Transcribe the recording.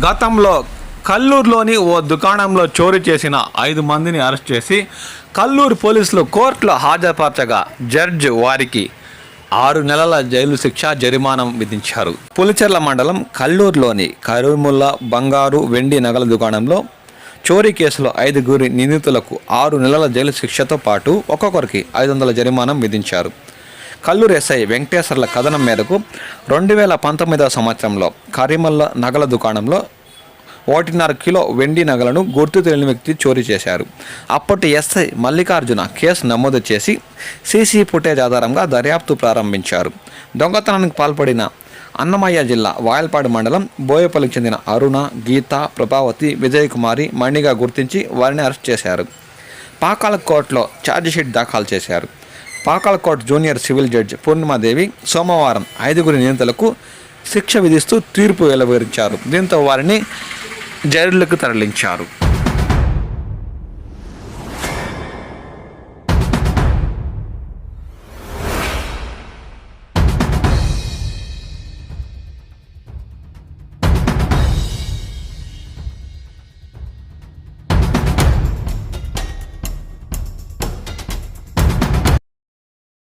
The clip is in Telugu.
గతంలో కల్లూరులోని ఓ దుకాణంలో చోరీ చేసిన ఐదు మందిని అరెస్ట్ చేసి కల్లూరు పోలీసులు కోర్టులో హాజరుపరచగా జడ్జ్ వారికి ఆరు నెలల జైలు శిక్ష జరిమానం విధించారు. పులిచెర్ల మండలం కల్లూరులోని కరుముల్ల బంగారు వెండి నగల దుకాణంలో చోరీ కేసులో ఐదుగురి నిందితులకు ఆరు నెలల జైలు శిక్షతో పాటు ఒక్కొక్కరికి ఐదు వందల జరిమానం విధించారు. కల్లూరు ఎస్ఐ వెంకటేశ్వర్ల కథనం మేరకు రెండు వేల పంతొమ్మిదవ సంవత్సరంలో కరిమల్ల నగల దుకాణంలో ఒకటిన్నర కిలో వెండి నగలను గుర్తు తెలియని వ్యక్తి చోరీ చేశారు. అప్పటి ఎస్ఐ మల్లికార్జున కేసు నమోదు చేసి సీసీ ఫుటేజ్ ఆధారంగా దర్యాప్తు ప్రారంభించారు. దొంగతనానికి పాల్పడిన అన్నమయ్య జిల్లా వాయల్పాడు మండలం బోయపల్లికి చెందిన అరుణ గీత ప్రభావతి విజయకుమారి మణిగా గుర్తించి వారిని అరెస్ట్ చేశారు. పాకాల కోర్టులో ఛార్జిషీట్ దాఖలు చేశారు. Pakala junior civil judge Purnimadevi సోమవారం ఐదుగురి నిందితులకు శిక్ష విధిస్తూ తీర్పు వెలువరించారు. దీంతో వారిని జైలులకు తరలించారు.